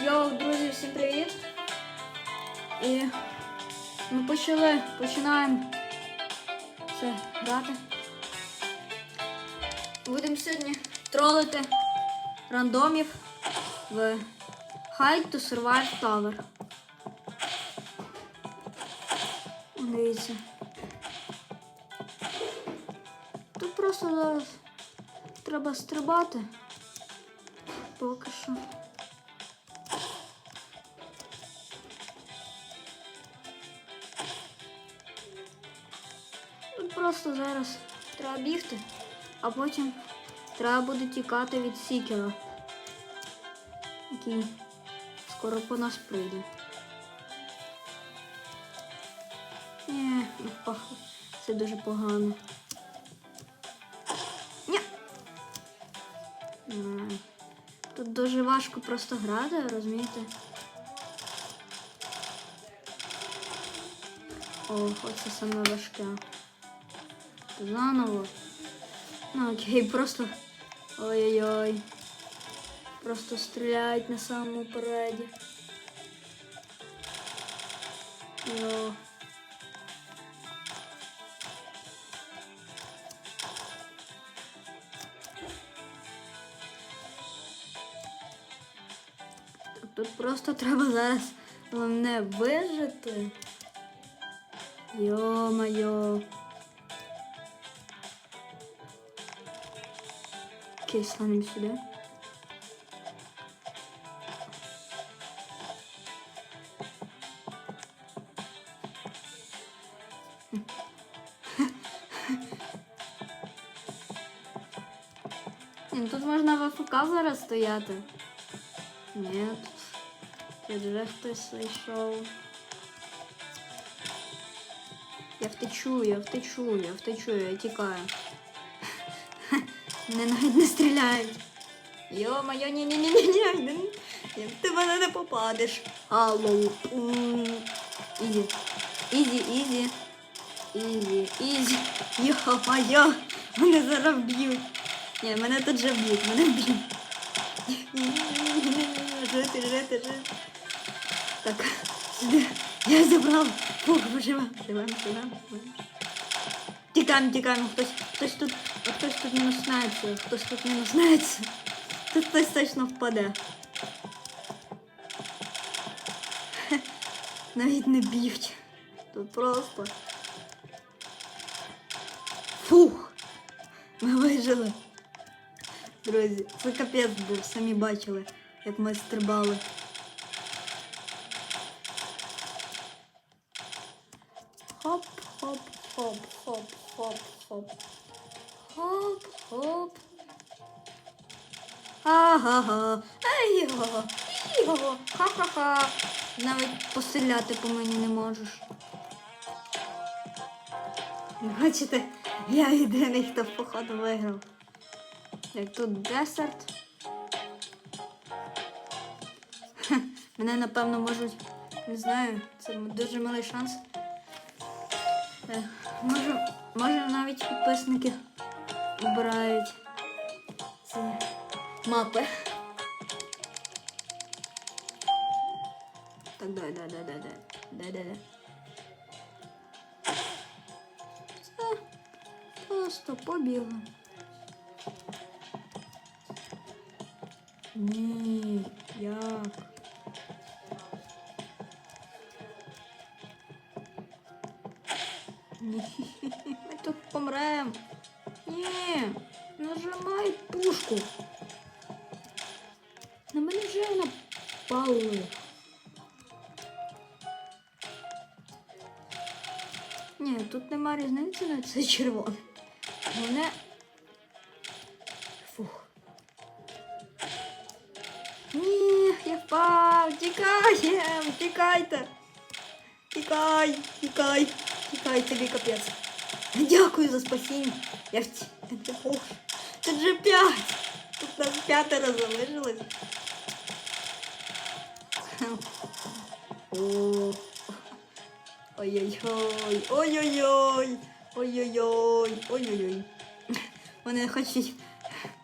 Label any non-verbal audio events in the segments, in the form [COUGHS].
Йоу, друзі, всім привіт! І ми почали, починаємо це грати. Будемо сьогодні тролити рандомів в Hide to Survive Tower. Дивіться. Тут просто зараз треба стрибати. Поки що. Просто зараз треба бігти, а потім треба буде тікати від Сікера, який скоро по нас прийде. Ні, ну, це дуже погано. Ні. Тут дуже важко просто грати, розумієте? О, оце саме важке. Заново. Ну окей, просто. Ой-ой-ой. Просто стріляють на самому переді. Йо. Тут просто треба зараз головне вижити. Йо-моє. Окей, станемо сюди. Ні, Тут можна в АФК зараз стояти. Ні, тут вже хтось зайшов. Я втечу, я втечу, я втечу, я тікаю. Мене навіть не стріляють. Йо-моє, ні-ні-ні-ні-ні. Ти в мене не попадеш. Алло. Ізі. Ізі, ізі. Ізі, ізі. Йо-моє. Мене зараз б'ють. Ні, мене тут вже б'ють, мене б'ють. Жити, жити, жити. Так, сюди. Я забрав. Фух, живем, живем, живем. Тікаємо, тікаємо. Хтось, хтось тут, а хтось тут не знається, хтось тут не знається. Тут хтось точно впаде. Навіть не б'ють. Тут просто. Фух. Ми вижили. Друзі, це капець був, самі бачили, як ми стрибали. Хоп, хоп, хоп, хоп, хоп, хоп. Хоп, хоп. Ага-га. Ей-йо. Йо. Ха-ха-ха. Навіть постріляти по мені не можеш. Бачите, я єдиний, хто в походу виграв. Як тут десерт. Хе, Мене напевно можуть. Не знаю, це дуже малий шанс. Може, може навіть підписники обирають ці мапи. Так, дай, дай, дай, дай, дай, дай, дай, дай. Це просто побігли. Ні, як? Ні, ми тут помрем. Ні, нажимай пушку. На мене вже напали. Ні, тут нема різниці на це червоне. Головне. Фух. Ні, я впав. Тікаєм, тікайте. Тікай, тікай, тікай, тобі капець. Дякую за спасіння. Я в ці... Тут же п'ять. Тут нас п'ятеро залишилось. Ой-ой-ой, ой-ой-ой, ой-ой-ой, ой-ой-ой. Вони хочуть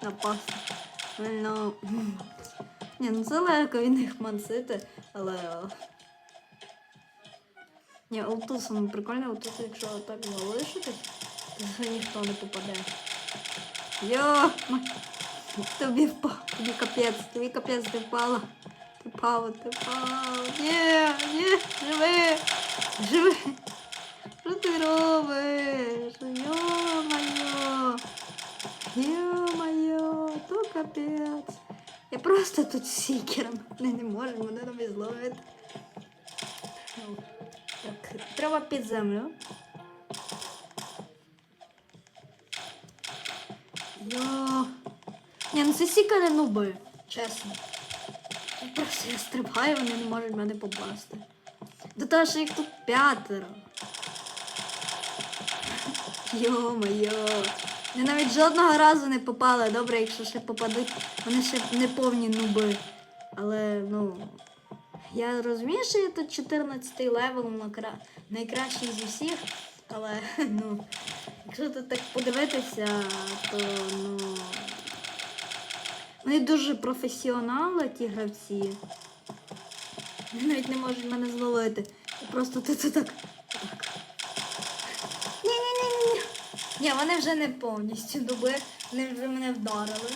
напасти. Ну, Ні, ну це легко від них мансити, але. о. Ні, Олтусом прикольно, Олтус, якщо так залишитись, вже ніхто не попаде. Йо! Тобі впав, тобі капець, тобі капець, ти впала. Ти впав, ти впав. Ні, ні, живи! Живи! Що ти робиш? Йо-моє! Йо-моє, то капець. Я просто тут сікером. Вони не можуть мене навіть зловити. Так, треба під землю. Йо. Ні, ну це сікери нуби, чесно. Просто я стрибаю, вони не можуть мене попасти. До того, що їх тут п'ятеро. Йо-моє. Вони навіть жодного разу не попали. Добре, якщо ще попадуть, вони ще не повні нуби. Але, ну. Я розумію, що я тут 14 левел найкращий зі всіх. Але, [LAUGHS] ну, якщо тут так подивитися, то ну. Вони дуже професіонали, ті гравці. Вони навіть не можуть мене зловити. Просто тут отак. отак. Ні-ні-ні-ні. Ні, вони вже не повністю дуби, вони вже мене вдарили.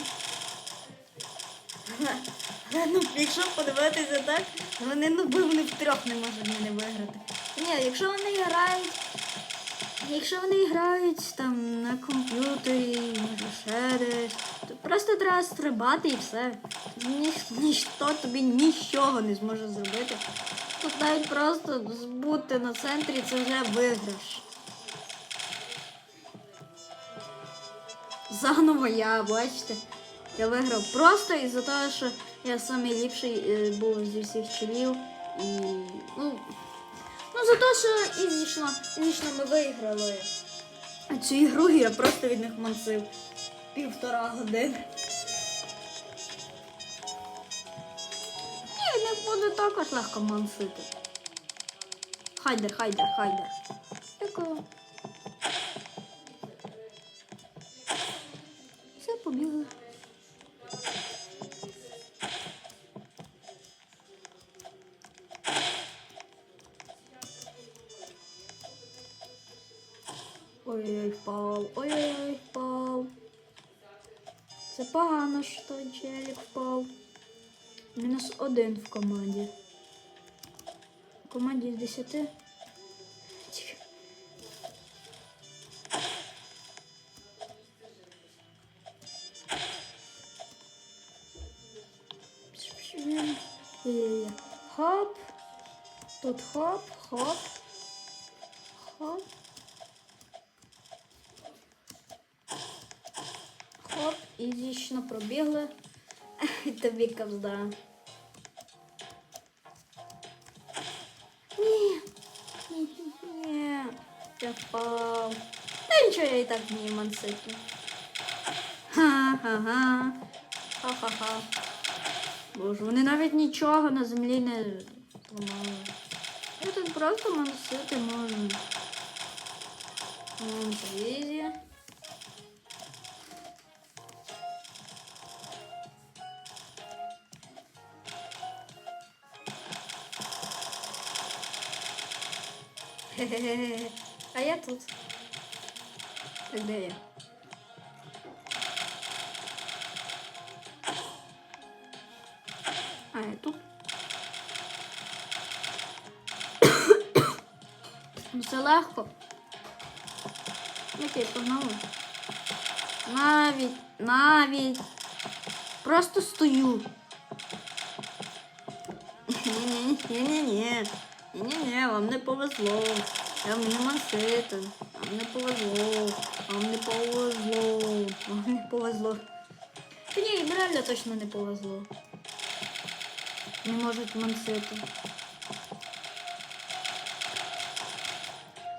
Ну, якщо подивитися так, вони ну, вони втрьох не можуть мене виграти. Ні, якщо вони грають. Якщо вони грають там на комп'ютері, може ще десь, то просто треба стрибати і все. Ні, ніхто тобі нічого не зможе зробити. Тут навіть просто бути на центрі це вже виграш. Заново я, бачите, я виграв просто із-за того, що я найліпший е, був зі всіх чолів. І ну, ну за те, що ізічно, ізічно ми виграли цю ігру, я просто від них мансив півтора години. Ні, від них буде також легко мансити. Хайдер, хайдер, хайдер. Дякую. Це погано, що челік впав. Мінус один в команді. В команді з 10. Тихо. Е, Хоп. Тут хоп. Хоп. Хоп, ізічно пробігли. [LAUGHS] Тобі кавзда. Ні. Ні, ні. Я впав. Та нічого, я і так вмію мансити. Ха-ха-ха. Ха-ха-ха. Боже, вони навіть нічого на землі не зламали. Я тут просто мансити можу. М, це [LAUGHS] А я тут. Так, де я? А я тут. [COUGHS] Ну це легко. Окей, погнали. Навіть, навіть. Просто стою. [LAUGHS] Ні-ні-ні. Ні-ні-ні, вам не повезло. Я вмію мансити. Вам не повезло. Вам не повезло. Вам не повезло. Та ні, їм реально точно не повезло. Не можуть мансити.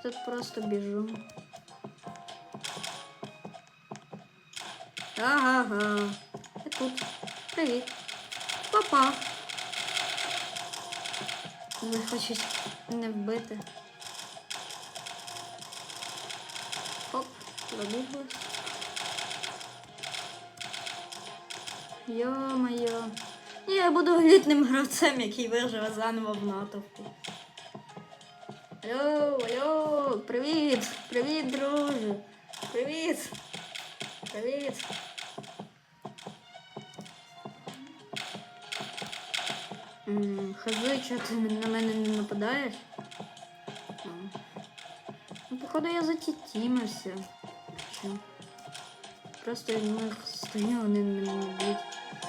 Тут просто біжу. Ага. Я тут. Привіт. Папа. Не хочуть не вбити. Хоп, забіглась. Йо-моє. Я буду елітним гравцем, який виживе заново в натовпі. Алло, алло, привіт! Привіт, друже! Привіт! Привіт! Хази, чого ти на мене не нападаєш? Ну, походу я затітімився. Просто ми стою, вони мене не б'ють.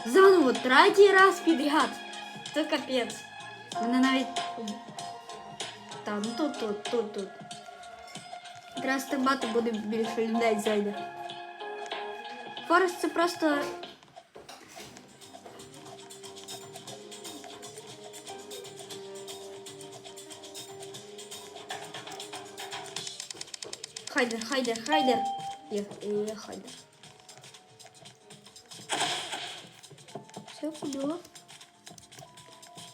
Заново третій раз підряд. Це капець. Мене навіть. Там, тут, тут, тут, тут. Якраз стрибати буде більше людей зайде. Форест це просто. Хайдер, хайдер, хайдер. Є, є хайдер. Все побіло.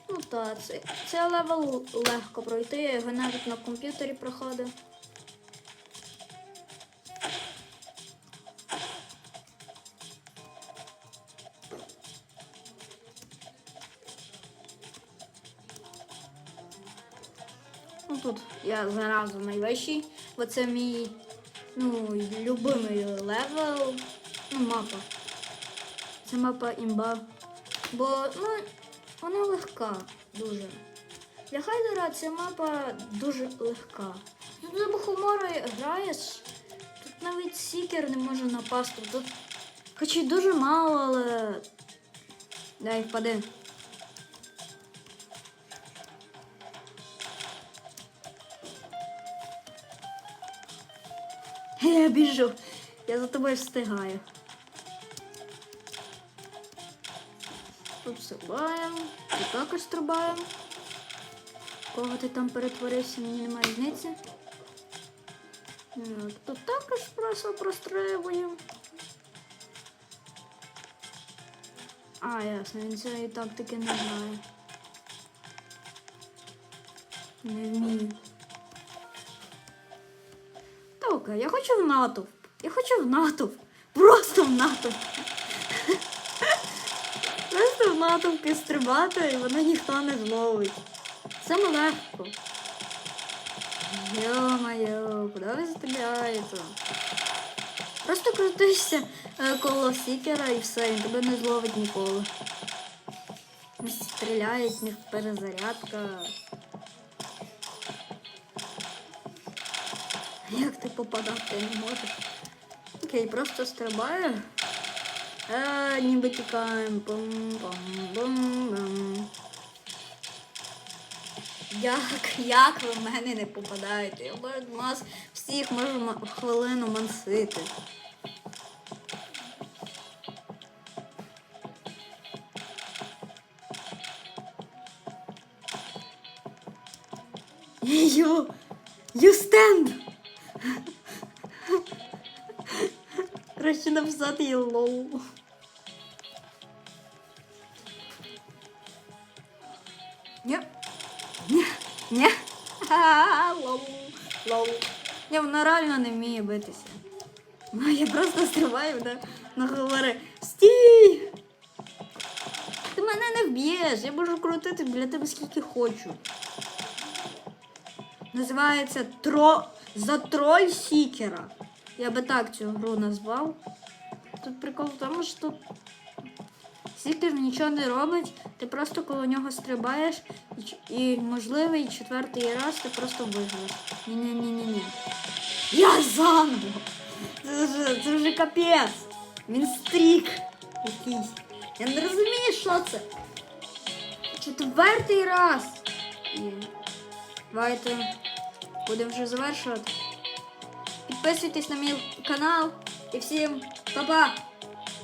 Ну так, це, це левел легко пройти, я його навіть на комп'ютері проходив. Ну тут я заразу найвищий, бо це мій ну, любимий левел. Ну, мапа. Це мапа імба. Бо ну, вона легка дуже. Для Хайдера ця мапа дуже легка. Тут за Бухоморою граєш, тут навіть сікер не може напасти. Тут хоч і дуже мало, але. Дай впади. Біжу. Я за тобою встигаю. Тут стрибаємо, тут також стрибаємо. Кого ти там перетворився, мені немає різниці. Е, Тут також просто прострибуємо. А, ясно, він цієї тактики не знає. Не вмію. Та я хочу в натовп. Я хочу в натовп. Просто в натовп. Просто в натовпі стрибати і воно ніхто не зловить. Саме легко. Йо-моє, куди ви стріляєте? Просто крутишся е, коло сікера і все, він тебе не зловить ніколи. Стріляють, в перезарядка. Як ти попадати не можеш? Окей, просто стрибаю. А, ніби тікаємо. Бум-бум-бум-бум. Як, як ви в мене не попадаєте? Я б вас всіх можу хвилину мансити. Ю, you stand! Краще написати їй лол. Ні. Ні. Ні. Лол. Лол. Ні, вона реально не вміє битися. Ну, я просто стрибаю, вона, вона говорить Стій! Ти мене не вб'єш, я можу крутити біля тебе скільки хочу. Називається тро... За троль Сікера. Я би так цю гру назвав. Тут прикол в тому, що тут Сікер нічого не робить, ти просто коло нього стрибаєш і, і можливий четвертий раз ти просто виграєш. Ні-ні-ні-ні-ні. Я заново! Це вже, це вже капець. Він стрік якийсь. Я не розумію, що це. Четвертий раз. І... Давайте будемо вже завершувати. Підписуйтесь на мій канал і всім па-па!